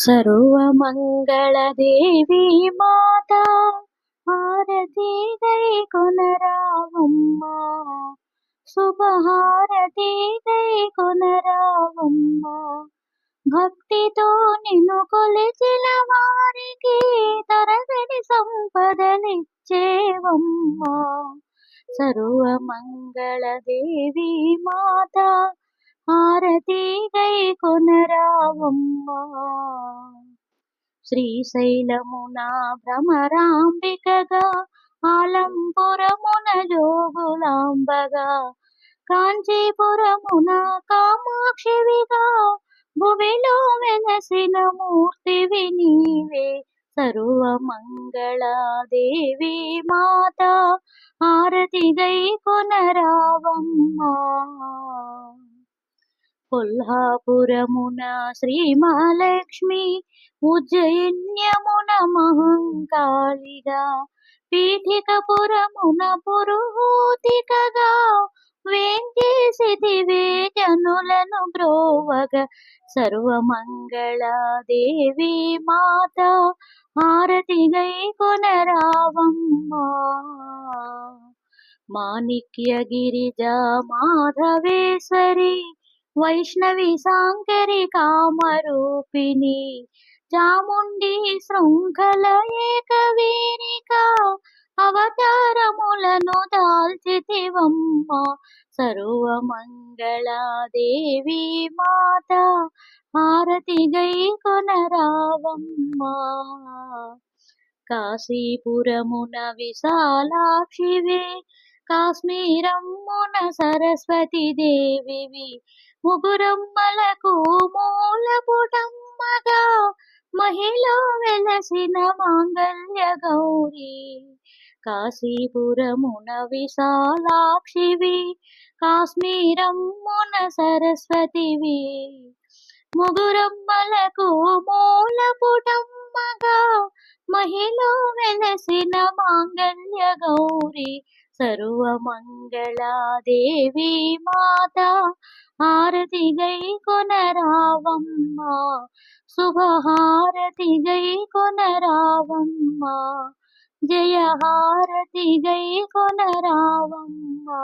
సర్వమంగళదేవి మాత హారతి దై కొనరావమ్మా. శుభహారతి దై కొనరావమ్మా. భక్తితో నిన్ను కొలిచిన వారికి తరగని సంపదలిచ్చేవమ్మా. సర్వమంగళదేవి మాత హారతి గై కొనరావమ్మా. శ్రీశైలమున భ్రమరాంబికగా ఆలంపురమున జోగులాంబగా కాంచీపురమున కామాక్షివిగా భువిలో వెలసిన మూర్తివి నీవే సర్వమంగళాదేవి మాత హారతి గై కొనరావమ్మా కొల్హాపురమున శ్రీమహాలక్ష్మి ఉజ్జయిన్యమున మహంకాళిగా పీఠికపురమున పురుహూతికగా వేంచేసిదివే జనులను బ్రోవగ సర్వమంగళాదేవి మాత హారతి గై కొనరావమ్మా మాణిక్య గిరిజా మాధవేశ్వరి వైష్ణవి సాంకరి కామరూపిణి చాముండి శృంఖల ఏకవీరిక అవతారములను దాల్చితివమ్మ సర్వమంగళాదేవి మాత హారతి గై కొనరావమ్మా కాశీపురమున విశాలాక్షివే కాశ్మీరమ్మున సరస్వతి దేవివి. ముగురమ్మలకు మూలపుటమ్మగా మహిళ వెలసిన మాంగళ్య గౌరీ. కాశీపురమున విశాలాక్షివి కాశ్మీరమ్మున సరస్వతివి. ముగురమ్మలకు మూలపుటమ్మగా మహిళ వెలసిన మాంగళ్య గౌరీ. సర్వమంగళాదేవి మాత హారతి గై కొనరావమ్మా శుభహారతి గై కొనరావమ్మ జయ హారతి గై కొనరావమ్మా.